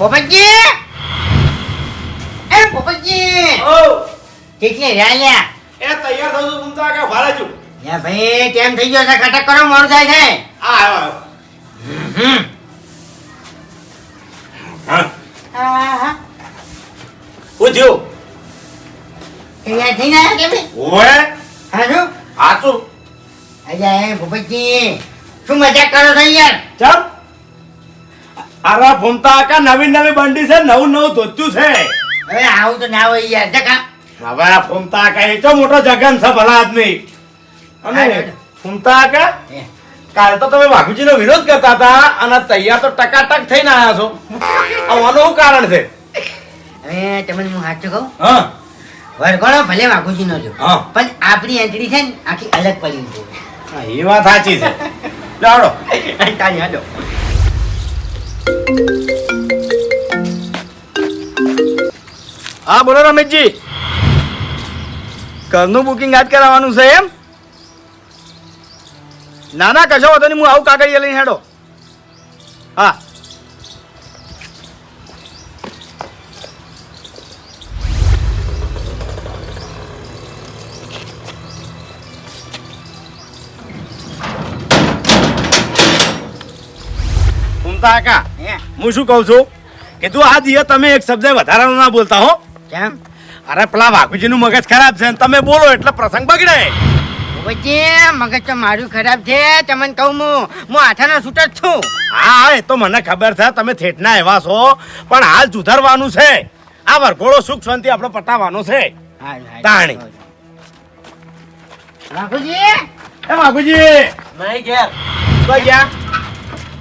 પોપટજી એ પોપટજી ઓ! કેટલી રહ્યા એ તૈયાર થયું છું તું કે ભારે છું. યા ભાઈ કેમ થઈ ગયો છે કટક કરો મોડું થાય છે. આ આવ્યો. આવ્યો. હું. થયું? તૈયાર થઈને આવ્યા કેમ? ઓએ હારું હાચું અલ્યા એ પોપટજી શું મજાક કરો છો યાર ચમ? અરે ભૂમતા આકા નવી નવી બંડી છે નવું નવું ધોત્યું છે. હવે આવું તો ના હોય યાર જકા હવે આ ફૂમતા આકા એ તો મોટો જગન છે ભલા આદમી. અને ફૂમતા આકા કાલ તો તમે વાઘુજીનો વિરોધ કરતા હતા અને તૈયાર તો ટકાટક થઈને આવ્યા છો. આવવાનું શું કારણ છે? હવે તમને હું સાચું કહું? હા. વરઘોડો ભલે વાઘુજી નો જો. પણ આપણી એન્ટ્રી છે ને આખી અલગ પડી છે. એ વાત સાચી છે. લાડો તારી હાલો. હા, બોલો રમેશજી. ઘરનું બુકિંગ આજ કરાવવાનું છે એમ? ના ના, કશો વાંધો નહીં, હું આવું કાગળિયા લઈને હેડો. હા. ફૂમતા કા? હું? શું કહું છું? કે તું આ દિયે તમે એક શબ્દ વધારાનો ના બોલતા હો. કેમ? અરે પેલા વાઘુજીનું મગજ ખરાબ છે ને તમે બોલો એટલે પ્રસંગ બગડે. પછી મગજ તો મારું ખરાબ છે. તમને કહું હું હું આઠાનો શૂટર જ છું. હા હા એ તો મને ખબર છે તમે થેટના એવા છો. પણ હાલ સુધારવાનું છે. આ વરઘોડો સુખ શાંતિ આપણો પટાવવાનો છે. તાણી. રાખુજી એ વાઘુજી! નહીં ઘેર. તો ગયા?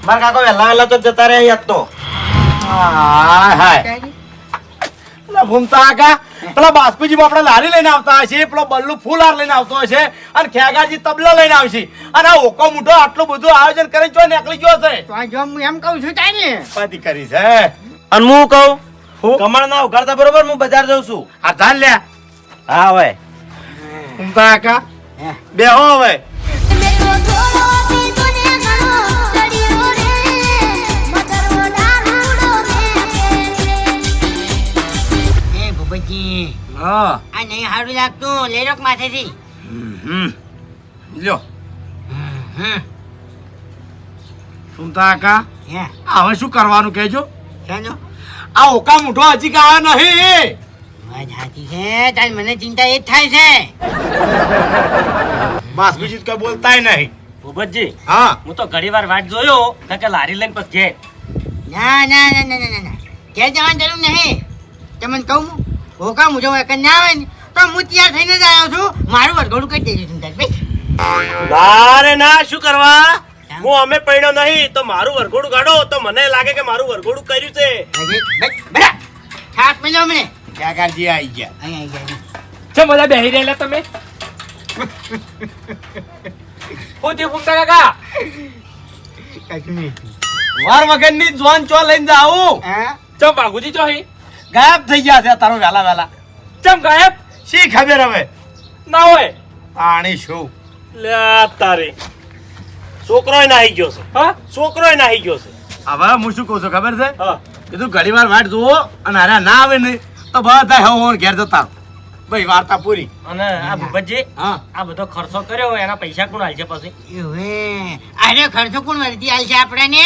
મારા કાકો વહેલા વહેલા તો જતા રહ્યા યાદ તો. હાય. હાય પેલા ભૂમતા આકા પેલા બાસ્કુજી આપણે લારી લઈને આવતા હશે પેલો બલ્લુ ફૂલ લઈને આવતો હશે અને ખેગાજી તબલો લઈને આવશે અને આ ઓકો મોટો આટલું બધું આયોજન કરીને જો નીકળી ગયો છે. તો આ જો હું એમ કહું છું તાને પતિ કરી છે. અને હું કહું હું? કમળ ના ઉઘાડતા બરોબર હું બજાર જઉં છું. આ ધાન લ્યા હા હવે. ભૂમતા આકા હે. બેહો હવે. હા. આ નહીં સારું લાગતું. લેરોક માથેથી. હમ લ્યો. હમ આકા હે? આ હવે શું કરવાનું કહેજો? ચાલો આ ઓકા મોટો હજી કાયો નહીં. વાત સાચી છે. તાર મને ચિંતા એ જ થાય છે. બાસ્કુજી કઈ બોલતાય નહીં. ભૂપતજી હા. હું તો ઘણી વાર વાટ જોયો કે લારી લઈને પછી ઘેર. ના ના ના ના ના ના ના. ઘેર જવાની જરૂર નહીં. તમને કહું હોકા મુજો એક ના આવે ને તો હું તૈયાર થઈને જ આવ્યો છું. મારું વરઘોડું કઈ દેજો તમે ભાઈ. ના ના શું કરવા? હું અમે પૈણો નહીં તો મારું વરઘોડું કાઢો. તો મને લાગે કે મારું વરઘોડું કર્યું છે. બરા. છાપ મળ્યો મને આવી ગયા. અહીં આવી ગયા. છે બધા બેહી રહેલા તમે? હું તે ફૂમતા કાકા? વાર વગરની જોન ચો લઈને જાઉં. ચો બાગુજી ચો ચોહી ગાયબ થઈ ગયા છે તારો વેલા વેલા. ચમ ગાયબ? શી ખબર હવે? ના હોય. પાણી શું? લે તારે. છોકરોય નાહી ગયો છે. હા? છોકરોય નાહી ગયો છે. હવે હું શું કહું છું ખબર છે? હા. કીધું ઘણી વાર વાટ જુઓ અને હારે ના આવે ને તો બધા હવે હું ઘેર જતા. ભાઈ વાર્તા પૂરી. અને આ ભૂપતજી હા. આ બધો ખર્ચો કર્યો હોય એના પૈસા કોણ હાલશે પછી? હવે અરે ખર્ચો કોણ વળતી આલશે આપણને?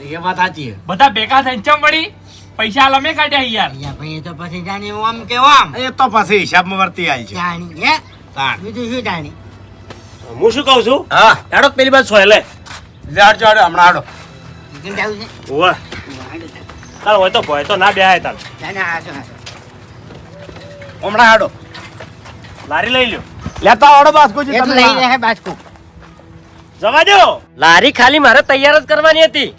એ વાત સાચી બધા ભેગા થઈને ચમ વળી? પૈસા લમે અમે કાઢ્યા યાર. અલ્યા ભાઈ એ તો પછી જાણી હું આમ કેવો આમ? એ તો પછી હિસાબમાં વર્તી આવી છે. જાણી હે? તાણ. બીજું શું જાણી? હું શું કહું છું? હા. હેડો પેલી બાજુ સોયલે લે. હાડજો હાડો હમણાં આડો નીકળી જાવું છે? ઓવે તાર. હોય તો ભય તો ના બેહાય તાર. ના, ના, હાચો. હમણાં આડો લારી લઈ લ્યો. લેતા આડો બાસ્કુજી તમે લઈ રહે બાજકુ. જવા દો લારી ખાલી મારે તૈયાર જ કરવાની હતી.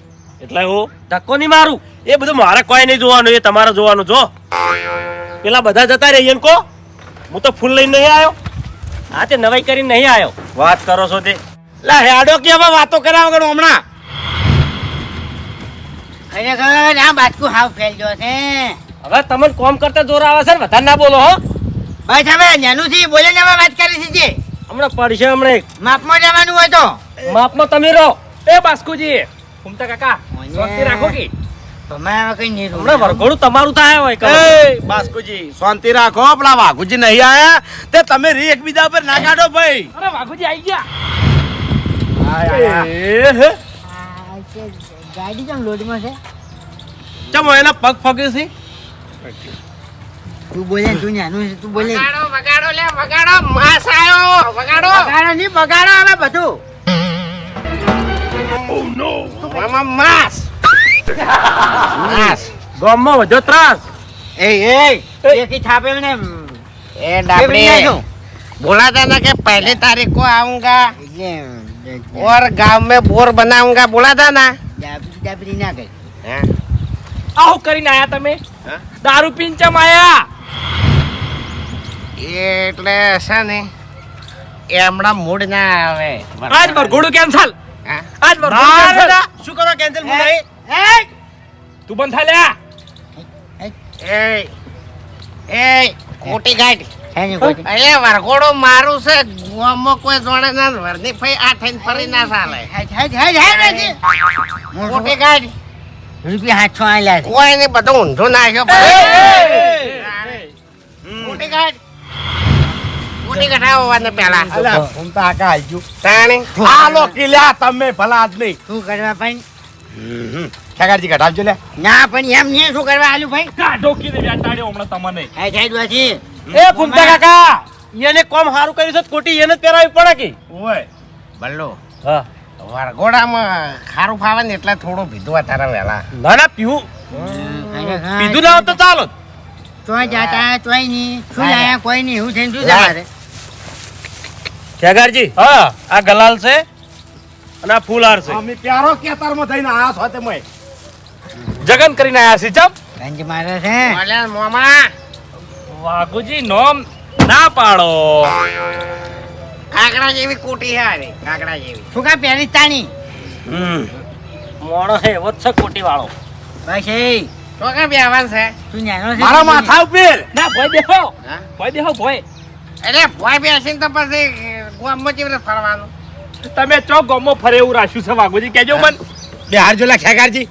એટલે હું? ધક્કો નહીં મારું. એ બધું મારે કોઈ નહીં જોવાનું એ તમારે જોવાનું જો. પેલા બધા જતા રહીએ કો. હું તો ફૂલ લઈને નહીં આવ્યો. હા તે નવાઈ કરીને નહીં આવ્યો. વાત કરો છો તે. લા હેડો કે હવે વાતો કર્યા વગર હમણાં. ખરેખર આ બાજકુ હાવ ફેલજો છે. હવે તમને કોમ કરતા જોર આવે છે ને વધારે ના બોલો હો. બસ હવે નાનું થી બોલે ને હવે વાત કરી છે હમણાં પડશે હમણાં. માપમાં જવાનું હોય તો. માપમાં તમે રહો. એ બાસ્કુજી ફૂમતા કાકા રાખો કે. તમારે કઈ નહીં હમણાં વરઘોડું તમારું થાય હોય. એ બાસ્કુજી શાંતિ રાખો પેલા વાઘુજી નહીં આયા. તે તમે રી એકબીજા પર ના કાઢો ભાઈ. અરે વાઘુજી આઈ ગયા. એ હે. આ છે, ગાડી કેમ લોડમાં છે. ચમ એના પગ ફગે છે? તું બોલે તું નાનું છે તું બોલે. વગાડો વગાડો લે વગાડો. માસ આયો. વગાડો. બગાડો નહીં બગાડો હવે બધું. મામા માસ. માસ ગામમાં વધ્યો ત્રાસ એ એ એકી છાપે મને એ डाबड़ी बोला था ना कि पहले तारीख को आऊंगा એટલે और गांव में बोर बनाऊंगा बोला था ना ડાબરી ડાબરી ના ગઈ આવું કરીને આયા તમે હા? દારૂ પીને ચમ આયા એટલે છે ને એ હમણાં મૂડ ના આવે આજ વરઘોડું કેન્સલ હા? આજ ના, વરઘોડું ના, કેન્સલ ના. શું કરો કેન્સલ હું નહીં તું બંધ થા લ્યા. એ એ ખોટી ગાડી અરે વરઘોડો મારું છે. ગોમો કોઈ જોડે ના વરની ફઈ આ થઈને ફરી ના ચાલે. ખોટી ગાડી રૂપિયા હાથસો આલ્યા છે. કોઈ ને બધું ઊંધો નાખ્યો. ખોટી ગાડી ખોટી કઢાવવાને પેલા હું તો આકા આલજુ. તાણી. લો કિલ્યા તમે ભલા આદમી. તું કરવા પણ ખેગારજી કઢાવજો લે. ના પણ એમ નહીં શું કરવા આલુ ભાઈ? કાઢો કીધે બેટાડ્યો હમણાં તમને. એ હેડ વાસી એ ફૂમતા કાકા એને કોમ હારું કર્યું છે કોટી એને જ પહેરાવી પડે કે? ઓય. બલ્લો હા. વરઘોડામાં ખારું ફાવે ને એટલે થોડો પીધું તારા વેલા. ના ના પીવું. પીધું ના તો ચાલો ચોય જાતા ચોયની શું લાયા? કોઈ નહીં એવું થઈને શું જવા રે ખેગારજી હા. આ ગલાલ છે. અને આ ફૂલહાર છે. અમે પ્યારો કેતારમાં થઈને આયા છો તે મય જગન કરીને આયા છે ચમ. રંજ મારે છે. બોલ્યા મોમા. વાઘુજી નોમ ના પાડો. કાકડા જેવી કુટી છે આની, કાકડા જેવી. શું કા પહેરી તાણી? હમ. મોણો છે એવો છે ખોટી વાળો ભાઈ તો કા બેવાન છે? તું નાનો છે? મારા માથા ઉપર. ના ભોય બેહો. ભોય બેહો ભોય. એટલે ભોય બેસીને તો પછી ગામમાં કેવી રીતે ફરવાનું. તમે ચો ગમો ફરે એવું રાખ્યું છે વાઘુજી? કેજો મન. બે હાર જો ખેગારજી.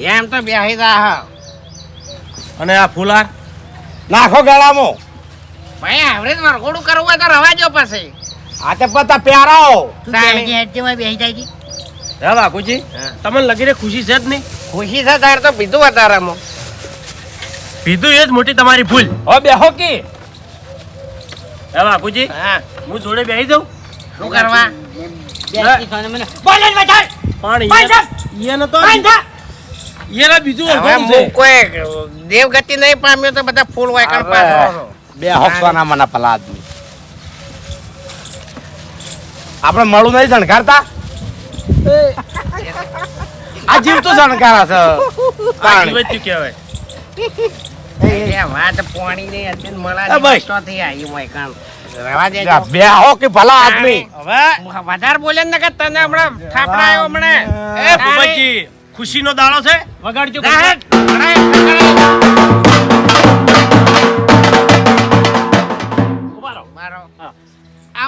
એમ તો બેસી જા અને આ ફૂલાર? નાખો ગળામાં. ભાઈ આવડે જ વરઘોડું કરવું હોય તો રવા જો પછી. આ તો પતા પ્યારાઓ. બેસી જાય. હે બાપુજી હા. લગી લગીને ખુશી છે જ નહીં? ખુશી છે તારે તો પીધું વધારામાં પીધું એ જ મોટી તમારી ભૂલ. હો બેહો કે. હે બાપુજી હા. હું જોડે બેસી જાઉં. શું કરવા? દેવગતિ નહીં પામ્યો તો બધા ફૂલ હોય કણ પાછો બે હોકવાના મને ભલા આદમી. આપણે મળું નહીં શણગારતા આ જીવ તો શણગારા છે પાણી. નહીં કહેવાય? વાત પોણી ની હતી મળા ભાઈ. આવી હોય રવા દેજો. બે હો કે ભલા આદમી. હવે વધારે બોલે ને કે તને હમણાં થાપડા આવ્યો હમણાં. એ ભૂપતજી ખુશીનો દાડો છે. વગાડજો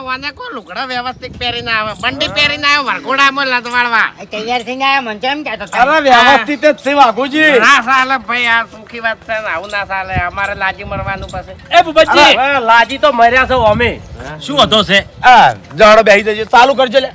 વાને કો લુગડા વ્યવસ્થિત પહેરીને આવે બંડી પહેરીને આવે વરઘોડામાં લદવાડવા. આ તૈયાર થઈને આયા મને એમ કહેતો અરે વ્યવસ્થિત જ છે વાઘુજી. ના સાલે ભાઈ આ સુખી વાત છે ને આવું ના સાલે અમારે લાજી મરવાનું પછી. એ બુબજી લાજી તો મર્યા છો અમે. શું હતો છે? આ જડો બેહી જજો ચાલુ કરજો લે.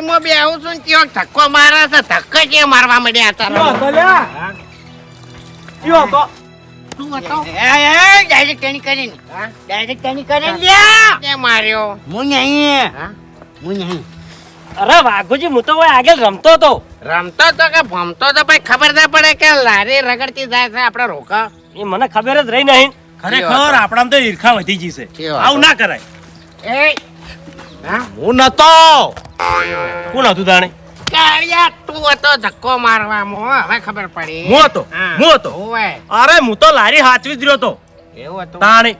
ભાઈ બે આવું છું ને ત્યો ધક્કો મારે છે ધક્કો કે મારવા મળ્યા તારા કયો હતો તું. હતો? એ, એ, ડાયરેક્ટ તેની કરીને. હા? ડાયરેક્ટ તેની કરીને લ્યા. તે માર્યો? હું નહીં હા? હું નહીં. અરે વાઘુજી હું તો આગળ રમતો હતો. રમતો તો કે ભમતો તો ભાઈ ખબર ના પડે કે લારી રગડતી જાય છે આપણે રોકા. એ મને ખબર જ રહી નહીં. ખરેખર આપણામાં તો ઈર્ખા વધી ગઈ છે. આવું ના કરાય. એ હા? નતો. કોણ હતું તાણે? કાળિયા તું હતો ધક્કો મારવામાં હવે ખબર પડી. હું હતો? હા. હું હતો? ઓવે અરે હું તો લારી હાચવી જ રહ્યો હતો. એવું હતું? તાણે.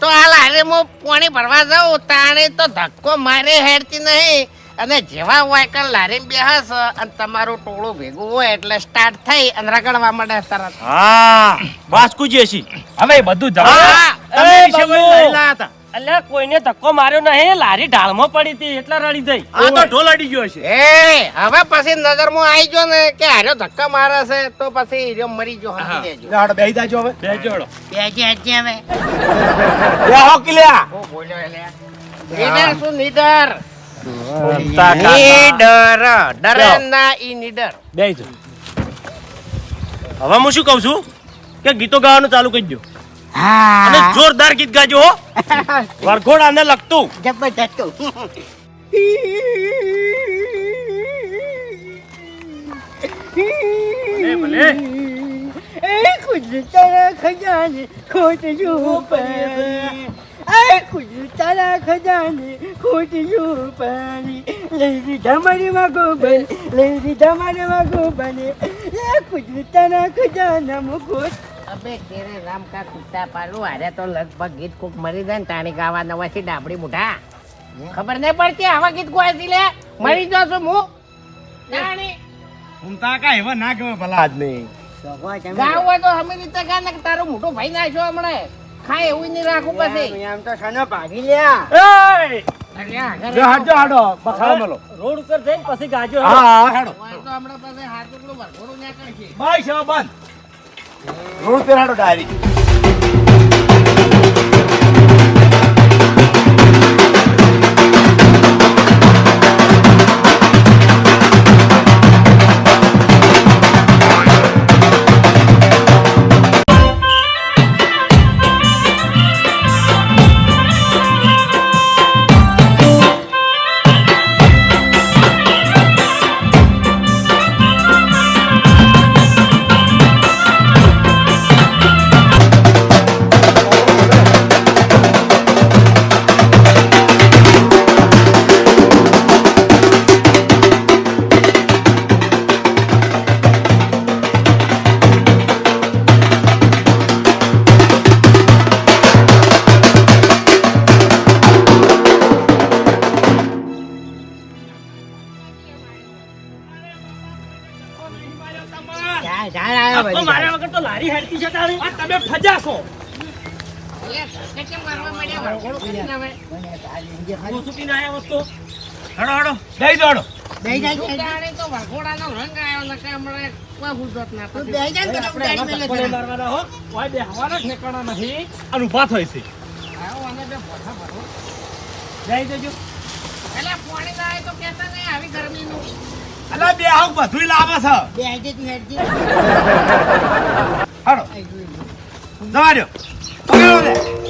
તો આ લારી હું પાણી ભરવા જાઉં? તાણે તો ધક્કો મારે હેડતી નહીં. અને જેવા હોય કે લારી બેહસ અને તમારું ટોળું ભેગું હોય એટલે સ્ટાર્ટ થઈ અને રગડવા માંડે તરત. હા વાસ્કુજી હશી. હવે બધું જવા તમે વિશે હતા. અલ્યા કોઈને ધક્કો માર્યો નહીં લારી ઢાળમાં પડી હતી એટલે રડી થઈ આ તો ઢોલ અડી ગયો છે. એ હવે પછી નજરમાં આવી ગયો ને કે હારો ધક્કા મારે છે તો પછી હીરો મરી ગયો સમજી લેજો હાડો બેહી જાજો હવે. બેજો જોડો. બેજે હજી હવે. બે હો કિલ્યા. ઓ બોલ્યો એટલે નીડર શું નીડર? નીડર ડરે ના ઈ નીડર. બેહી. હવે હું શું કહું છું? કે ગીતો ગાવાનું ચાલુ કરી દો અને જોરદાર ગીત ગાજો હો. વરઘોડાને લગતું જબરદસ્ત ભલે ભલે. એ તારા ખજાને ખોટ જો પાણી એ ખુદ તારા ખજાને ખોટ જો પાણી લઈ લીધા મારી વાગો બને લઈ લીધા મારી વાગો બને. એ ખુદ તારા ખજાના ખોટ અબે તેરે રામ કા કુત્તા પાલુ હારે તો લગભગ ગીત કોક મરી જાય ને તાણી ગાવા નવાથી ડાબડી મુઠા ખબર નહીં પડતી આવા ગીત ગવાતી લે? મરી જાવ છું હું. તાણી. ઘૂમતા કા એવા ના ગમે ભલા આદમી ગાવ હોય તો અમે રીતે ગા ને તારો મોટો ભાઈ ના છો હમણે. ખાય એવું નહીં રાખું પછી. આમ તો સનો ભાગી લ્યા? એય! જો હાડજો હાડો બખાડો મેલો રોડ ઉપર જઈને પછી ગાજો. હા હા હેડો. તો હમણાં પાસે હાથ ટુકડું વરઘોડું ના કરશે. છે બંધ. રોડ પર હાડો નહીં જરા. મારવાના હો. ઓય બે હવાના ઠેકાણા નહીં અને ઊભા થાય છે. જઈ જજો. એટલે પાણી ના આવે તો કેતા નહીં આવી ગરમીનું. અલા બે આવ બધુંય લાવે છે. બેહી જા તું હેડજી. હાડો દવાડ્યો પકડો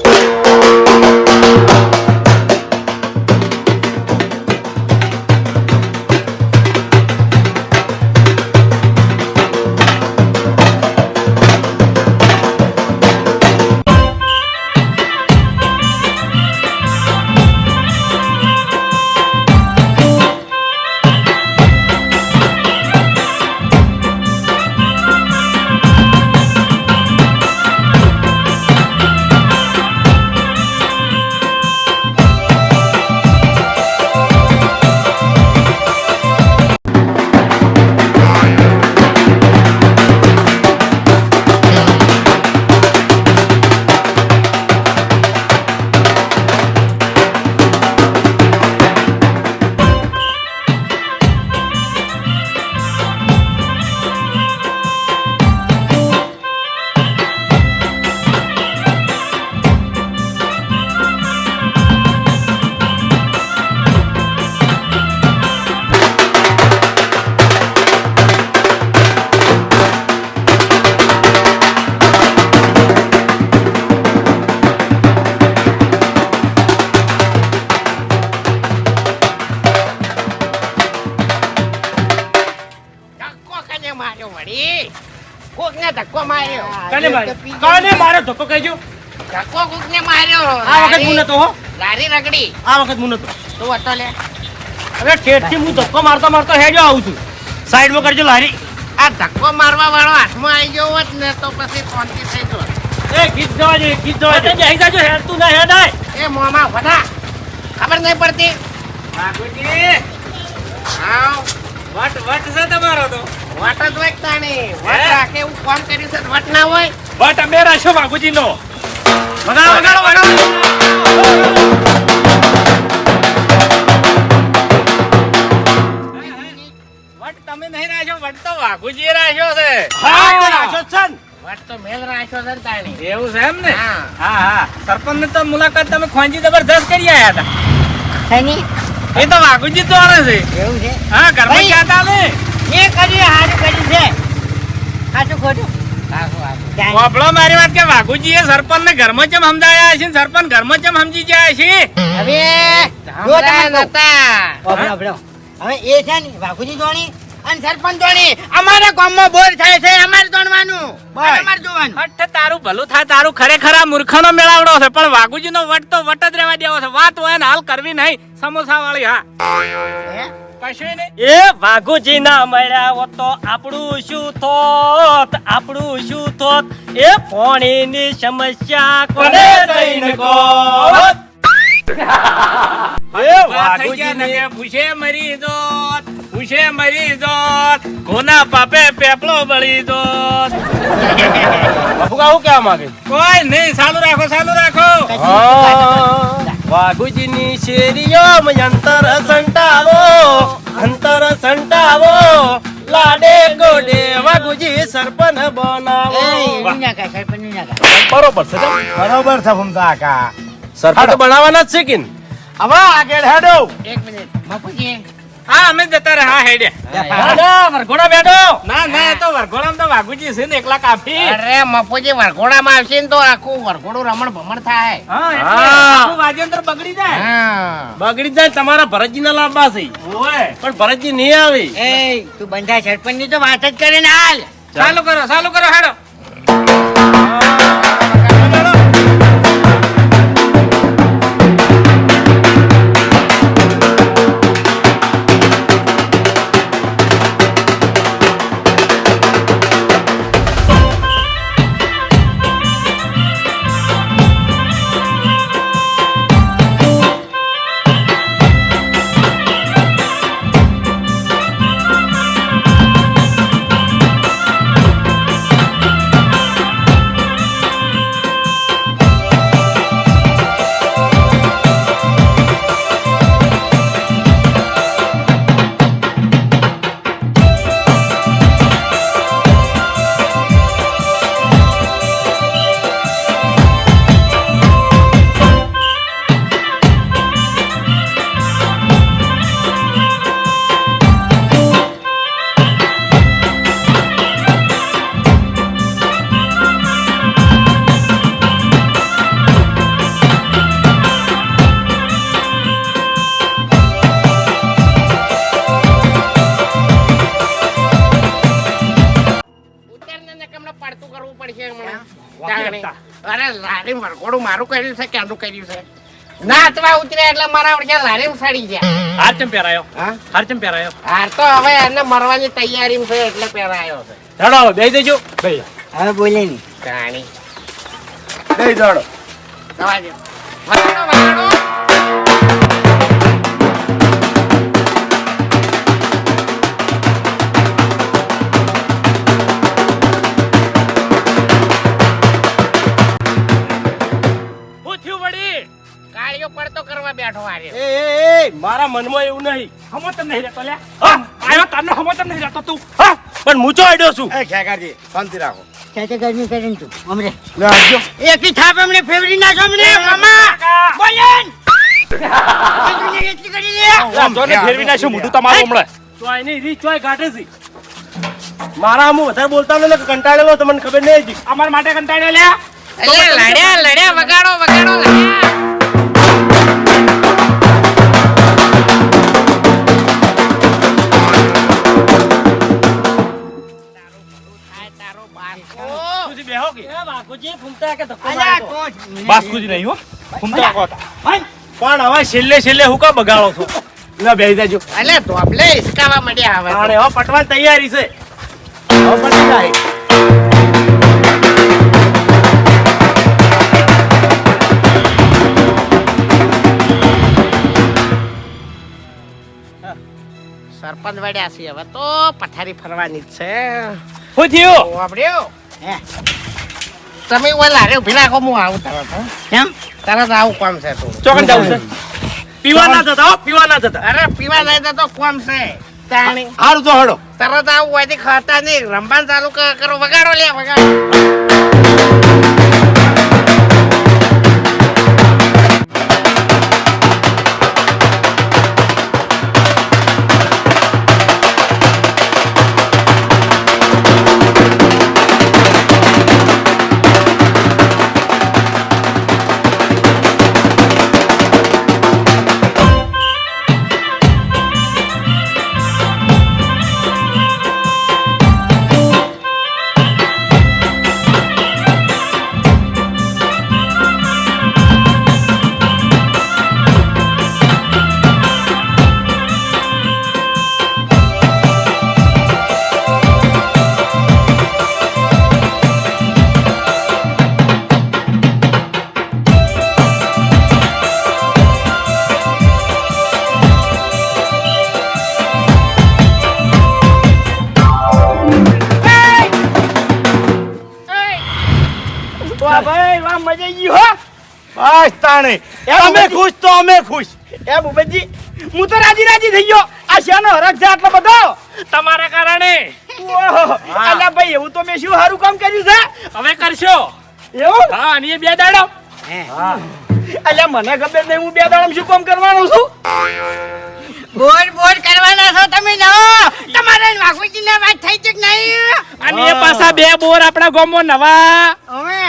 ધક્કો કહેજો ધક્કો કોકને માર્યો? આ વખત હું નતો હો. લારી રગડી. આ વખત હું નતો. તું હતો લે. હવે ઠેઠથી હું ધક્કો મારતો મારતો હેજો આવું છું. સાઈડમાં કરજો લારી. આ ધક્કો મારવા વાળો હાથમાં આવી ગયો હોત ને તો પછી શાંતિ થઈ જોત એ ગીત જવા જોઈએ ગીત જવા જોઈએ જઈ જાજો હેડ તું ના હેડાય. એ મોમાં વધા ખબર નહીં પડતી? આવ વટ વટ છે તમારો તો. વટ જ હોય તાણી વટ રાખે એવું ફોન કર્યું છે વટ ના હોય? બટ અમે રાખ્યો વાઘુજી વગાડો વગાડો વગાડો. વટ તમે નહીં રાખ્યો વટ તો વાઘુજી રાખ્યો છે. હા. રાખ્યો છે ને. વટ તો મેલ રાખ્યો છે તાણી. એવું છે એમ ને? હા. હા હા. સરપંચ તો મુલાકાત તમે ખોંજી જબરદસ્ત કરી આયા હતા? એ તો વાઘુજી તો આણે છે. એવું છે? હા ઘરમાં ક્યાં ચાલે એ કર્યું હારું કર્યું છે. સાચું ખોટું. વાપડો મારી વાત કે વાઘુજી એ સરપંચ ને ઘરમાં ચમ સમજાયા છે સરપંચ ઘરમાં ચમ સમજી જાય છે હવે જો તમે નતા ઓભળો, ઓભળો. હવે એ છે ને વાઘુજી ધોણી અને સરપંચ ધોણી અમારા ગામમાં બોર થાય છે અમારે ધોણવાનું અને અમારે જોવાનું. અઠ તારું ભલું થાય તારું ખરેખર આ મૂર્ખાનો મેળાવડો છે. પણ વાઘુજી નો વટ તો વટ જ રહેવા દેવો છે. વાત હોય ને હાલ કરવી નહીં. સમોસા વાળી હે? કશું નહીં. એ વાઘુજી ના મળ્યા હોત તો આપણું શું થોત? આપણું શું થોત? એ પાણીની સમસ્યા કોને થઈને ગોત એ વાઘુજી ને પૂછે મરી દોત પૂછે મરી દોત કોના પાપે પેપલો બળી દોત. બાપુ કાવું કેવા માંગે? કોઈ નહીં ચાલુ રાખો ચાલુ રાખો. વાઘુજીની શેરીઓ અંતર સંટાવો અંતર સંટાવો. લાડે ગોડે વાઘુજી સરપન બનાવો. બરોબર છે બરોબર છે ભમતા કા સરપંચ બનાવવાના જ છે કે હવે આગળ હેડો. એક મિનિટ. બાપુજી હા અમે જતા રહે હા હેડે. વરઘોડા બેઠો. ના ના એ તો વરઘોડામાં તો વાઘુજી છે ને એકલા કાફી. અરે મફુજી વરઘોડામાં આવશે ને તો આખું વરઘોડું રમણ ભમણ થાય. હા બગડી જાય. હા. બગડી જાય તમારા ભરતજી ના લાંબા છે. પણ ભરતજી નહીં આવી. એ તું બંધા સરપંચની તો વાત જ કરે ને હાલ. ચાલુ. કરો ચાલુ કરો હેડો. મારું કર્યું છે કે આનું કર્યું છે? નાચવા ઉતર્યા એટલે મારા વડકે લારી સડી ગયા. હાર ચમ પહેરાયો. હા? હાર ચમ પહેરાયો. હાર તો હવે એને મરવાની તૈયારી છે એટલે પહેરાયો છે. ચડો બે દેજો હવે બોલે નહીં. કાણી દઈ દોડો દવા દે. વગાડો, વગાડો. કાળીઓ કરવા બેઠો આરે એ એ એ મારા મનમાં એવું નહીં. હમો તમ નહીં રહેતો લે હા. આયો તને હમો તમ નહીં રહેતો તું? હા પણ હું આડ્યો છું. એ ખેગાજી શાંતિ રાખો. સાથે ગરમી કરે તું? અમરે. લે આવજો. એકી થાપ અમને ફેવરી ના હમણે મામા. બોલન. એટલી કરી લે. જોને ફેરવી નાખ્યું મોઢું તમારું હમણાં. ચોય નહીં રી ચોય કાઢે છે. મારા હું વધારે બોલતા ને કંટાળેલો તમને ખબર નહીં હતી. અમાર માટે કંટાળ્યો લ્યા? લડ્યા લડ્યા વગાડો વગાડો લડ્યા. કે ધક્કો અલ્યા મારતો. કોણ? બાસ્કુજી નહીં હો. ફૂમતા કોતા પણ હવે છેલ્લે છેલ્લે હું કા બગાડો છો? લે બેહી જાજો. અલે આપણે હિસકાવા મળ્યા હવે તો. તાણે હવે પટવાની તૈયારી છે. હવે પટી જાય. સરપંચ વડ્યા છે હવે તો પથારી ફરવાની જ છે. શું થયું? વાપર્યો? હે. તમે ઓલા લારે ઊભી રાખો હું આવું તરત. કેમ? તરત આવું કોમ છે તું. ચોકન જવું છે? પીવા ના જતા હો પીવા ના જતા. અરે પીવા ના તો તો કોમ છે. તાણી. હારું તો હડો. તરત આવું હોય ખાતા નહીં. રમવાનું ચાલુ કરો વગાડો લે વગાડો. વાહ ભાઈ વા મજા આવી ગઈ હો. બસ તાણે. અમે ખુશ તો અમે ખુશ. એ બુબજી હું તો રાજી રાજી થઈ ગયો. આ શાનો હરખ છે આટલો બધો? તમારા કારણે. ઓહો અલ્યા ભાઈ એવું તો મેં શું સારું કામ કર્યું છે? હવે કરશો. એવું? હા અને એ બે દાડો. અલ્યા મને ખબર નહીં હું બે દાડમ શું કામ કરવાનું છું. બોલ બોલ કરવાના છો તમે ના તમારે વાઘુજી ને વાત થઈ છે કે નહીં? અને એ પાછા બે બોર આપણા ગામમાં નવા. હવે.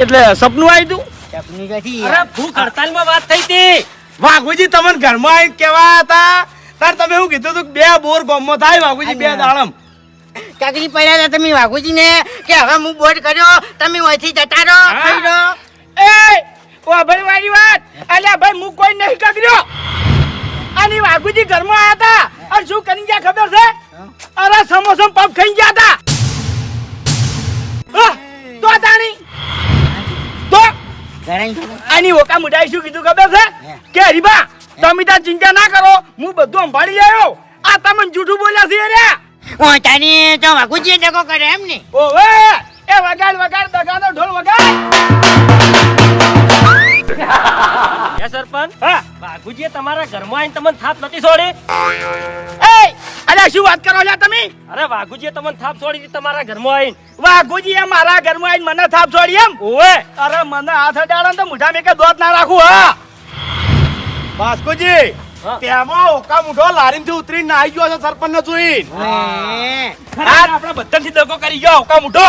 એટલે સપનું આવ્યું તું ચપની નથી અરે ભૂખ હડતાલમાં વાત થઈ હતી. વાઘુજી તમને ઘરમાં આવી કેવા હતા? તાર તમે એવું કીધું તું બે બોર ગોમમાં થાય વાઘુજી બે દાડમ. કાકરી પડ્યા હતા તમે વાઘુજી ને કે હવે હું બોર કર્યો તમે ઓછી જતા રહો હા. ખાઈ રહો એ ઓ ભાઈ વાળી વાત અલ્યા ભાઈ હું કોઈ નહીં કગર્યો અને ઘરમાં આયા હતા અને શું કરી ગયા ખબર છે? અરે સમોસમ પગ ખાઈ ગયા હતા તો તાણી. તો આની ઓકા મુડાઈ શું કીધું ખબર છે? કે હરીબા તમે તાર ચિંતા ના કરો. હું બધું સંભાળી આવ્યો. આ તમને જૂઠું બોલ્યા છે રે. ઓ તાની તો વાગુજી ડકો કરે એમ ને? ઓવે એ વગાડ વગાડ દગાનો ઢોલ વગાડ. હે સરપંચ. હા. બાગુજીએ તમારા ઘરમાં આવીને તમને થાપ નથી છોડી? એ અલ્યા શું વાત કરો છો તમે? અરે વાઘુજીએ તમને થાપ છોડી દીધી તમારા ઘરમાં આવીને. વાઘુજી એ મારા ઘરમાં આવીને મને થાપ છોડી એમ? ઓએ અરે મને હાથ અડાડો તો મુઠા મેકે દોત ના રાખું હા. બાસ્કુજી. તેમાં ઓકા મુઠો લારીમથી ઉતરીને આવી ગયો છે સરપંચ ને. આ આપણે બધાથી દગો કરી ગયો ઓકા મુઠો.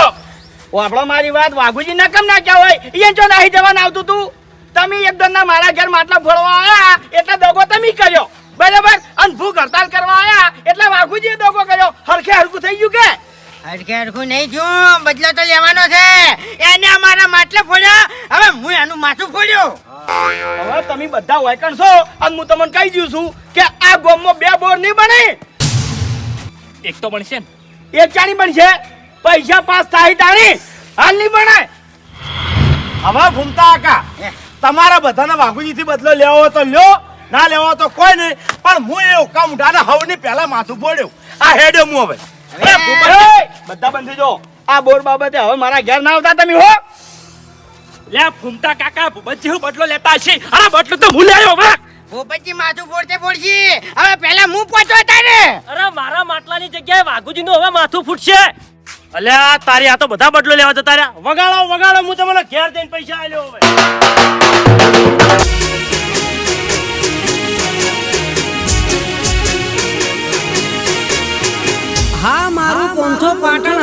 આપડો મારી વાત વાઘુજી ના કેમ ના કહેવાય? હોય એ જો નાહી જવાનું આવતું તું? તમે એકદમ ના મારા ઘર માટલા ફોડવા આવ્યા એટલે દગો તમે કર્યો. બરાબર? અને ભૂખ હડતાલ કરવા આવ્યા એટલે વાઘુજીએ દગો કર્યો. હરખે હરખું થઈ ગયું કે? હરખે હરખું નહીં છું બદલો તો લેવાનો છે. એને અમારા માટલે ફોડ્યા. હવે હું એનું માથું ફોડ્યો. હવે તમે બધા વાયકણ છો અને હું તમને કહી દઉં છું કે આ ગોમમાં બે બોર નહીં બને. એક તો બનશે ને. એક ચાણી બનશે. પૈસા પાસ થાય તારી. હાલ નહીં બને. હવે ઘૂમતા આકા તમારા બધાના વાઘુજીથી બદલો લેવો તો લ્યો ના લેવો તો કોઈ નહીં. પણ હું એ ઓકા મુઠાને હવની પહેલા માથું બોડ્યો આ હેડ્યો હું હવે. બધા બંધ જો આ બોર બાબતે હવે મારા ઘેર ના આવતા તમે હો. લે ફૂમતા કાકા ભૂપતજી હું બદલો લેતા હશે. અરે બદલો તો હું લેયો વાહ! ભૂપતજી માથું ફોડતે ફોડશી. હવે પહેલા હું પહોંચો તારે. અરે મારા માટલાની જગ્યાએ વાઘુજીનું હવે માથું ફૂટશે. અલ્યા તારી આ તો બધા બદલો લેવા જતા રહ્યા. વગાડો વગાડો, હું તમને ઘેર જઈને પૈસા આલ્યો હા, મારું પોંથો પાટણ